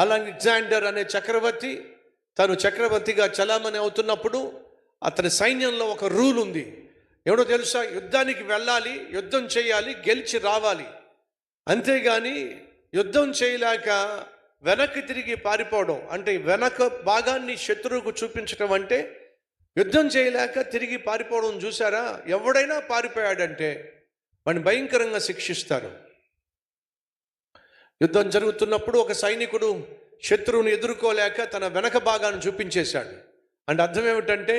Alexander అనే చక్రవర్తి తను చక్రవర్తిగా చలామణి అవుతున్నప్పుడు అతని సైన్యంలో ఒక రూల్ ఉంది. ఎవడో తెలుసా? యుద్ధానికి వెళ్ళాలి యుద్ధం చేయాలి గెలిచి రావాలి. అంతేగాని యుద్ధం చేయలేక వెనక్కి తిరిగి పారిపోవడం అంటే వెనక భాగాన్ని శత్రువుకు చూపించడం అంటే యుద్ధం చేయలేక తిరిగి పారిపోవడం చూసారా? ఎవడైనా పారిపోయాడంటే వాడిని భయంకరంగా శిక్షిస్తారు. యుద్ధం జరుగుతున్నప్పుడు ఒక సైనికుడు శత్రువుని ఎదుర్కోలేక తన వెనక భాగాన్ని చూపించేశాడు. అంటే అర్థం ఏమిటంటే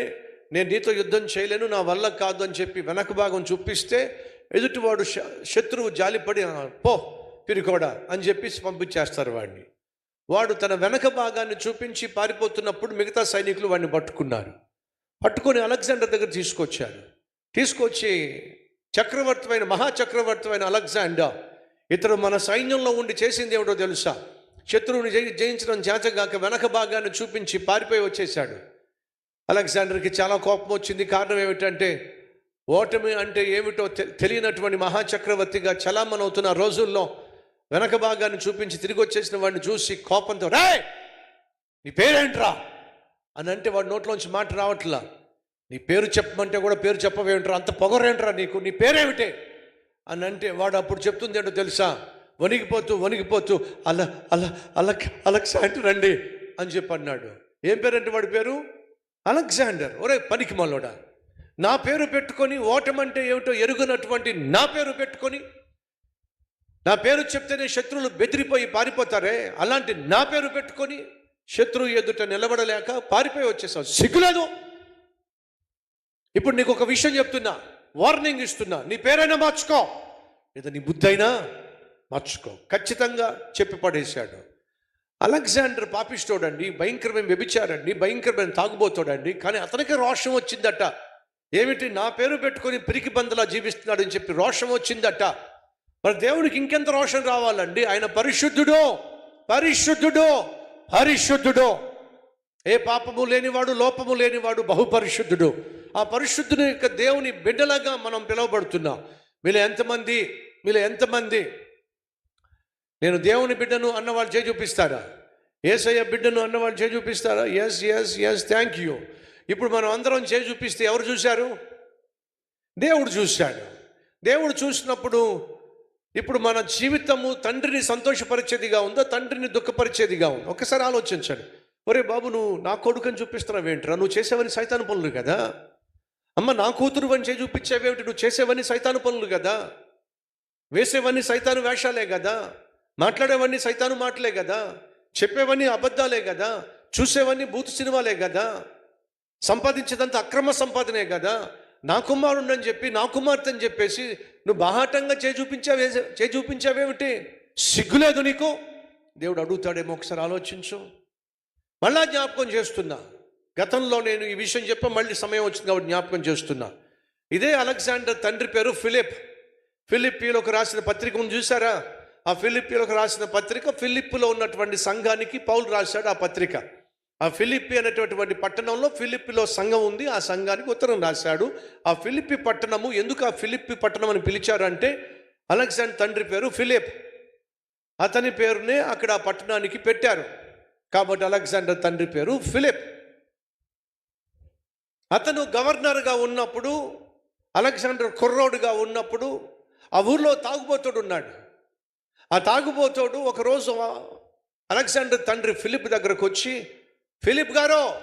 నేను నీతో యుద్ధం చేయలేను నా వల్ల కాదు అని చెప్పి వెనక భాగం చూపిస్తే ఎదుటివాడు శత్రువు జాలిపడి పో పిరికోడా అని చెప్పి పంపించేస్తారు వాడిని. వాడు తన వెనక భాగాన్ని చూపించి పారిపోతున్నప్పుడు మిగతా సైనికులు వాడిని పట్టుకున్నారు. పట్టుకొని అలెగ్జాండర్ దగ్గర తీసుకొచ్చారు. తీసుకొచ్చి చక్రవర్తివైన మహాచక్రవర్తివైన అలెగ్జాండర్ ఇతడు మన సైన్యంలో ఉండి చేసింది ఏమిటో తెలుసా? శత్రువుని జయి జయించడం చేతగాక వెనక భాగాన్ని చూపించి పారిపోయి వచ్చేసాడు అలెగ్జాండర్కి చాలా కోపం వచ్చింది. కారణం ఏమిటంటే ఓటమి అంటే ఏమిటో తె- తెలియనటువంటి మహాచక్రవర్తిగా చలామణవుతున్న రోజుల్లో వెనక భాగాన్ని చూపించి తిరిగి వచ్చేసిన వాడిని చూసి కోపంతో రే నీ పేరేంట్రా? అని అంటే వాడి నోట్లోంచి మాట రావట్లా. నీ పేరు చెప్పమంటే కూడా పేరు చెప్పవేంట్రా? అంత పొగరేంట్రా నీకు? నీ పేరేమిటే? అని అంటే వాడు అప్పుడు చెప్తుంది ఏంటో తెలుసా? వణిగిపోతూ వణిగిపోతూ అల అల అలక్ అలెక్సాండర్ రండి అని చెప్పి అన్నాడు ఏం పేరంటే వాడి పేరు? అలెగ్జాండర్. ఒరే పనికి మలోడా నా పేరు పెట్టుకొని ఓటమంటే ఏమిటో ఎరుగునటువంటి నా పేరు పెట్టుకొని? నా పేరు చెప్తేనే శత్రువులు బెదిరిపోయి పారిపోతారే? అలాంటి నా పేరు పెట్టుకొని శత్రువు ఎదుట నిలబడలేక పారిపోయి వచ్చేసావు. సిగ్గులేదు. ఇప్పుడు నీకు ఒక విషయం చెప్తున్నా. వార్నింగ్ ఇస్తున్నా. నీ పేరైనా మార్చుకో. లేదా నీ బుద్ధి అయినా మార్చుకో. ఖచ్చితంగా చెప్పి పడేశాడు. అలెగ్జాండర్ పాపిస్తోడండి భయంకరమైన వ్యభిచారండి భయంకరమైన తాగుబోతాడండి కానీ అతనికి రోషం వచ్చిందట. ఏమిటి? నా పేరు పెట్టుకొని పిరికి బందలా జీవిస్తున్నాడని చెప్పి రోషం వచ్చిందట. మరి దేవుడికి ఇంకెంత రోషం రావాలండి? ఆయన పరిశుద్ధుడు? పరిశుద్ధుడు? పరిశుద్ధుడు? ఏ పాపము లేనివాడు లోపము లేనివాడు బహుపరిశుద్ధుడు. ఆ పరిశుద్ధుని యొక్క దేవుని బిడ్డలాగా మనం పిలువబడుతున్నాం. మీలో ఎంతమంది మీలో ఎంతమంది నేను దేవుని బిడ్డను అన్నవాళ్ళు చేయి చూపిస్తారా? ఏసయ్య బిడ్డను అన్నవాళ్ళు చేయి చూపిస్తారా? Yes yes yes thank you ఇప్పుడు మనం అందరం చేయి చూపిస్తే ఎవరు చూశారు? దేవుడు చూశాడు. దేవుడు చూసినప్పుడు ఇప్పుడు మన జీవితము తండ్రిని సంతోషపరిచేదిగా ఉందా తండ్రిని దుఃఖపరిచేదిగా ఉందా? ఒకసారి ఆలోచించండి. ఒరే బాబు నువ్వు నా కొడుకుని చూపిస్తున్నావు ఏంట్రా నువ్వు చేసేవని సైతాను పనులు కదా? అమ్మ నా కూతురు అని చేయి చూపించేవేమిటి నువ్వు చేసేవన్నీ సైతాను పనులు కదా? వేసేవన్నీ సైతాను వేషాలే కదా? మాట్లాడేవన్నీ సైతాను మాటలే కదా? చెప్పేవన్నీ అబద్ధాలే కదా? చూసేవన్నీ బూతు సినిమాలే కదా? సంపాదించేదంతా అక్రమ సంపాదనే కదా? నా కుమారుడు అని చెప్పి నా కుమార్తె అని చెప్పేసి నువ్వు బాహాటంగా చే చూపించావే చే చూపించావేమిటి సిగ్గులేదు నీకు? దేవుడు అడుగుతాడేమో ఒకసారి ఆలోచించు. మళ్ళా జ్ఞాపకం చేస్తున్నా. గతంలో నేను ఈ విషయం చెప్ప మళ్ళీ సమయం వచ్చింది కాబట్టి జ్ఞాపకం చేస్తున్నా. ఇదే అలెగ్జాండర్ తండ్రి పేరు ఫిలిప్. ఫిలిప్పీలకు రాసిన పత్రిక ఉంది చూసారా ఆ ఫిలిప్పీలోకి రాసిన పత్రిక ఫిలిప్పులో ఉన్నటువంటి సంఘానికి పౌలు రాశాడు ఆ పత్రిక. ఆ ఫిలిప్పి అనేటటువంటి పట్టణంలో ఫిలిప్పిలో సంఘం ఉంది ఆ సంఘానికి ఉత్తరం రాశాడు. ఆ ఫిలిప్పి పట్టణము ఎందుకు ఆ ఫిలిప్పి పట్టణం అని పిలిచారంటే అలెగ్జాండర్ తండ్రి పేరు ఫిలిప్. అతని పేరునే అక్కడ ఆ పట్టణానికి పెట్టారు. కాబట్టి అలెగ్జాండర్ తండ్రి పేరు ఫిలిప్. అతను గవర్నర్గా ఉన్నప్పుడు అలెగ్జాండర్ కుర్రోడుగా ఉన్నప్పుడు ఆ ఊర్లో తాగుబోతుడు ఉన్నాడు. ఆ తాగుబోతోడు ఒకరోజు అలెగ్జాండర్ తండ్రి ఫిలిప్ దగ్గరకు వచ్చి ఫిలిప్ గారో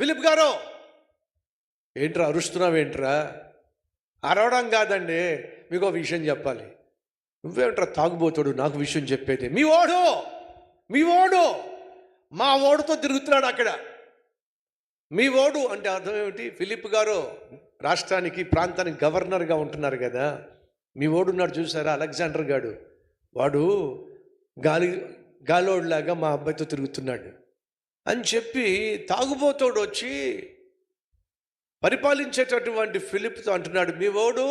ఫిలిప్ గారో! ఏంట్రా అరుస్తున్నావేంట్రా? అరవడం కాదండి మీకు ఒక విషయం చెప్పాలి. నువ్వేంట్రా తాగుబోతాడు నాకు విషయం చెప్పేది? మీ ఓడు మీ ఓడు మా ఓడుతో తిరుగుతున్నాడు అక్కడ. మీ ఓడు అంటే అర్థం ఏమిటి? ఫిలిప్ గారు రాష్ట్రానికి ప్రాంతానికి గవర్నర్గా ఉంటున్నారు కదా. మీ ఓడు ఉన్నాడు చూసారా? అలెగ్జాండర్ గాడు. వాడు గాలి గాలోడ్లాగా మా అబ్బాయితో తిరుగుతున్నాడు. అని చెప్పి తాగుబోతోడు వచ్చి పరిపాలించేటటువంటి ఫిలిప్తో అంటున్నాడు మీ ఓడు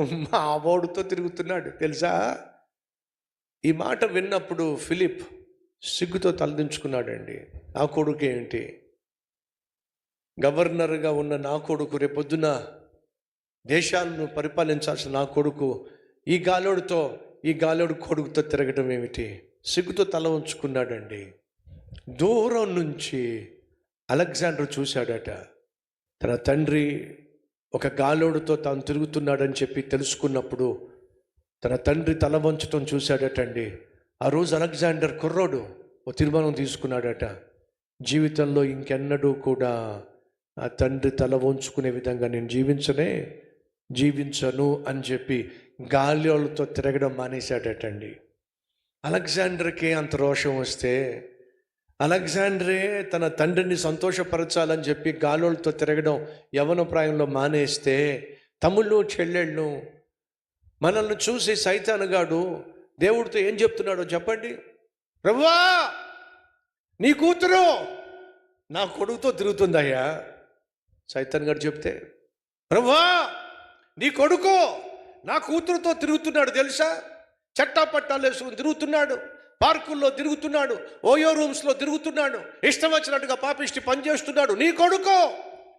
మా ఓడుతో తిరుగుతున్నాడు తెలుసా? ఈ మాట విన్నప్పుడు ఫిలిప్ సిగ్గుతో తలదించుకున్నాడండి. నా కొడుకు ఏంటి గవర్నర్గా ఉన్న నా కొడుకు రేపొద్దున దేశాలను పరిపాలించాల్సిన నా కొడుకు ఈ గాలోడితో ఈ గాలోడు కొడుకుతో తిరగడం ఏమిటి? సిగ్గుతో తల ఉంచుకున్నాడండి. దూరం నుంచి అలెగ్జాండర్ చూశాడట. తన తండ్రి ఒక గాలోడుతో తాను తిరుగుతున్నాడని చెప్పి తెలుసుకున్నప్పుడు తన తండ్రి తల వంచటం చూశాడటండి. ఆ రోజు అలెగ్జాండర్ కుర్రోడు ఓ తీర్మానం తీసుకున్నాడట. జీవితంలో ఇంకెన్నడూ కూడా ఆ తండ్రి తల వంచుకునే విధంగా నేను జీవించనే జీవించను అని చెప్పి గాలితో తిరగడం మానేశాడటండి. అలెగ్జాండర్కి అంత రోషం వస్తే అలెగ్జాండరే తన తండ్రిని సంతోషపరచాలని చెప్పి గాలోళ్ళతో తిరగడం యవన ప్రాయంలో మానేస్తే తమ్ముళ్ళు చెల్లెళ్ళు మనల్ని చూసి సైతానుగాడు దేవుడితో ఏం చెప్తున్నాడో చెప్పండి. ప్రభువా నీ కూతురు నా కొడుకుతో తిరుగుతుందయ్యా. సైతన్ గారు చెప్తే ప్రభా నీ కొడుకు నా కూతురుతో తిరుగుతున్నాడు తెలుసా? చట్టా పట్టాలు వేసుకుని తిరుగుతున్నాడు పార్కుల్లో తిరుగుతున్నాడు ఓయో రూమ్స్లో తిరుగుతున్నాడు ఇష్టం వచ్చినట్టుగా పాపిష్టి పనిచేస్తున్నాడు నీ కొడుకు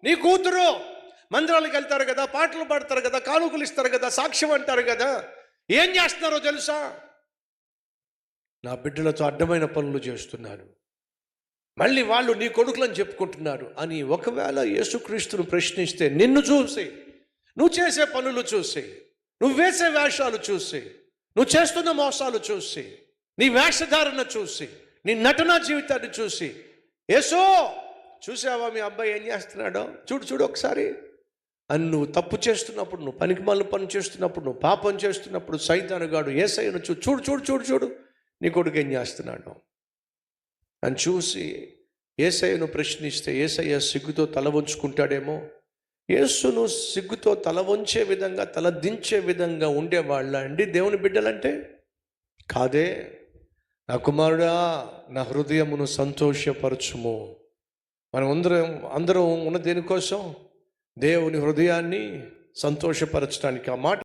నీ కూతురు మందిరాలకు వెళ్తారు కదా పాటలు పాడతారు కదా కానుకలు ఇస్తారు కదా సాక్ష్యం అంటారు కదా ఏం చేస్తున్నారో తెలుసా? నా బిడ్డలతో అడ్డమైన పనులు చేస్తున్నారు మళ్ళీ వాళ్ళు నీ కొడుకులని చెప్పుకుంటున్నారు. అని ఒకవేళ యేసుక్రీస్తును ప్రశ్నిస్తే నిన్ను చూసి నువ్వు చేసే పనులు చూసి నువ్వు వేసే వేషాలు చూసి నువ్వు చేస్తున్న మోసాలు చూసి నీ వేషధారణ చూసి నీ నటనా జీవితాన్ని చూసి ఏసో చూసావా మీ అబ్బాయి ఏం చేస్తున్నాడో? చూడు చూడు ఒకసారి. అని నువ్వు తప్పు చేస్తున్నప్పుడు నువ్వు పనికి మళ్ళీ పని చేస్తున్నప్పుడు నువ్వు పాపం చేస్తున్నప్పుడు సైతానుగాడు ఏసైను చూ చూడు చూడు చూడు చూడు నీ కొడుకు ఏం చేస్తున్నాడు? అని చూసి ఏసయ్యను ప్రశ్నిస్తే ఏసయ్య సిగ్గుతో తల వంచుకుంటాడేమో? యేసును సిగ్గుతో తల వంచే విధంగా తల దించే విధంగా ఉండేవాళ్ళ అండి దేవుని బిడ్డలంటే? కాదే నా కుమారుడా నా హృదయమును సంతోషపరచుము. మనం అందరం అందరం ఉన్న దేనికోసం? దేవుని హృదయాన్ని సంతోషపరచడానికి ఆ మాట